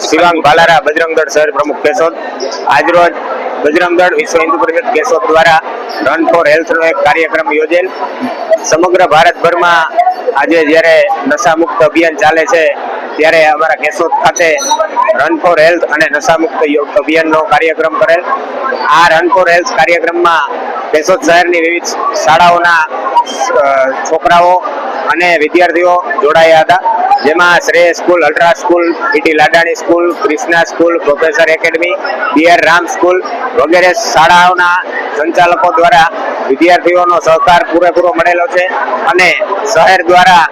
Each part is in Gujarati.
શિવાંગ ભાલારા બજરંગદળ શહેર પ્રમુખ કેશોદ. આજરોજ બજરંગદળ વિશ્વ હિન્દુ પરિષદ કેશોદ દ્વારા રન ફોર હેલ્થનો એક કાર્યક્રમ યોજેલ. સમગ્ર ભારતભરમાં આજે જ્યારે નશામુક્ત અભિયાન ચાલે છે, ત્યારે અમારા કેશોદ ખાતે રન ફોર હેલ્થ અને નશામુક્ત અભિયાનનો કાર્યક્રમ કરેલ. આ રન ફોર હેલ્થ કાર્યક્રમમાં કેશોદ શહેરની વિવિધ શાળાઓના છોકરાઓ અને વિદ્યાર્થીઓ જોડાયા હતા. જેમાં Shrey school, ultra school ET Ladani school Krishna school, professor academy BR Ram school વગેરે શાળાઓના સંચાલકો દ્વારા વિદ્યાર્થીઓનો સહકાર પૂરેપૂરો મળેલો છે અને શહેર દ્વારા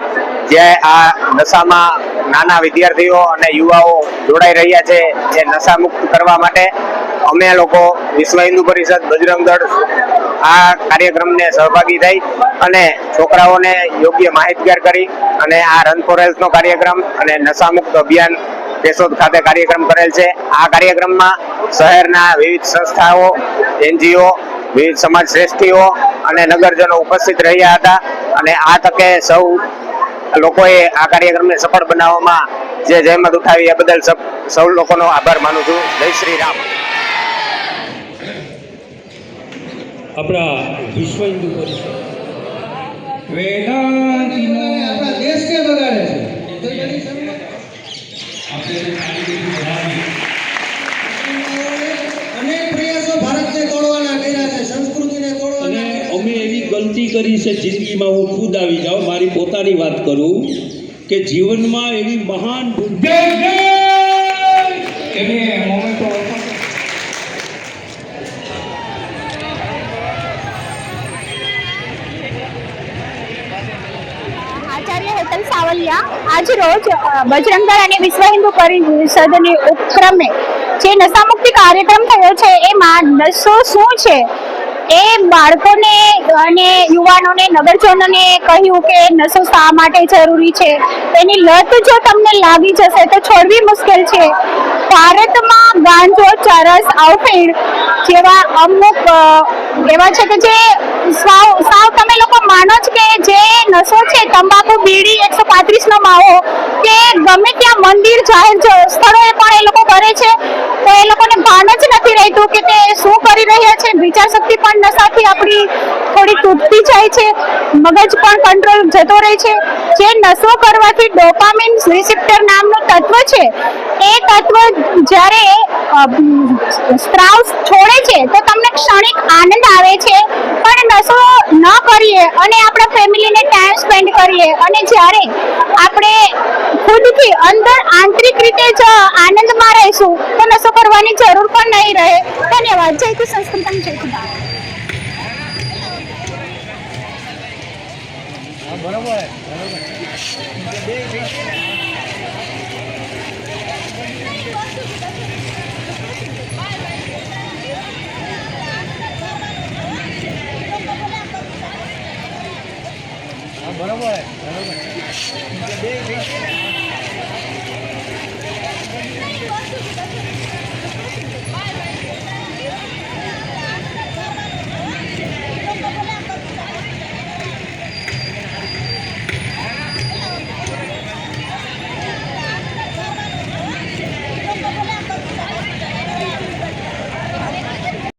જે આ નશામાં નાના વિદ્યાર્થીઓ અને યુવાઓ જોડાઈ રહ્યા છે એ નશામુક્ત કરવા માટે અમે લોકો વિશ્વ હિન્દુ પરિષદ બજરંગ દળ આ કાર્યક્રમને સહભાગી થઈ અને છોકરાઓને યોગ્ય માહિતગાર કરી અને આ રન ફોર હેલ્થનો કાર્યક્રમ અને નશામુક્ત અભિયાન કેશોદ ખાતે કાર્યક્રમ કરેલ છે. આ કાર્યક્રમમાં શહેરના વિવિધ સંસ્થાઓ, એનજીઓ, વિવિધ સમાજ શ્રેષ્ઠીઓ અને નગરજનો ઉપસ્થિત રહ્યા હતા અને આ તકે સૌ લોકોએ આ કાર્યક્રમને સફળ બનાવવામાં જે જહેમત ઉઠાવી એ બદલ સૌ- લોકોનો આભાર માનું છું. જય શ્રી રામ. આપણા વિશ્વ હિન્દુ પરિષદ. વેદાંતિનો આપણા બગાડે છે અનેક પ્રયાસો ભારતને તોડવાના કર્યા છે સંસ્કૃતિને અને તોડવાના કર્યા છે. અમે એવી ગલતી કરી છે જિંદગીમાં હું ખુદ આવી જાઉં મારી પોતાની વાત કરું કે જીવનમાં એવી મહાન ભૂલ જય જય એને મોમેન્ટો આચાર્ય હેતલ સાવલિયા આજ રોજ બજરંગદળ અને વિશ્વ હિન્દુ પરિષદની ઉપક્રમે જે નશામુક્તિ કાર્યક્રમ થયો છે, એમાં નશો શું છે? એ બાળકોને અને યુવાનોને, નગરજનોને કહ્યું કે નશો શા માટે જરૂરી છે? એની લત જો તમને લાગી જશે તો છોડવી મુશ્કેલ છે. ભારતમાં ગાંજો, ચરસ આઉફીણ જેવા અમુક એવા છે કે જે સાવ સાવ તમે લોકો માનો છો કે જે નશો છે, તંબાકુ બીડી એકસો પાંત્રીસ નો માવો કે ગમે ત્યાં મંદિર જાહેર સ્થળોએ પણ એ લોકો કરે છે. તો એ લોકોને ભાન જ નથી રહેતું કે તે શું કરી રહ્યા છે. વિચાર શક્તિ પણ નશાથી આપણી થોડી તૂટતી જાય છે. મગજ પણ કંટ્રોલ જતો રહે છે. જે નશો કરવાથી ડોપામિન રિસેપ્ટર નામનું તત્વ છે, એ તત્વ જ્યારે સ્ત્રાવ છોડે છે, તો તમને ક્ષણિક આનંદ આવે છે. પણ કરીએ અને આપણા ફેમિલીને ટાઈમ સ્પેન્ડ કરીએ. અને જ્યારે આપણે ખુદથી અંદર આંતરિક રીતે જ આનંદમાં રહીશું, તો નશો કરવાની જરૂર પણ નહીં રહે. ધન્યવાદ. જય કુ સંસ્કૃતમ, જય કુ ભારત. બરોબર.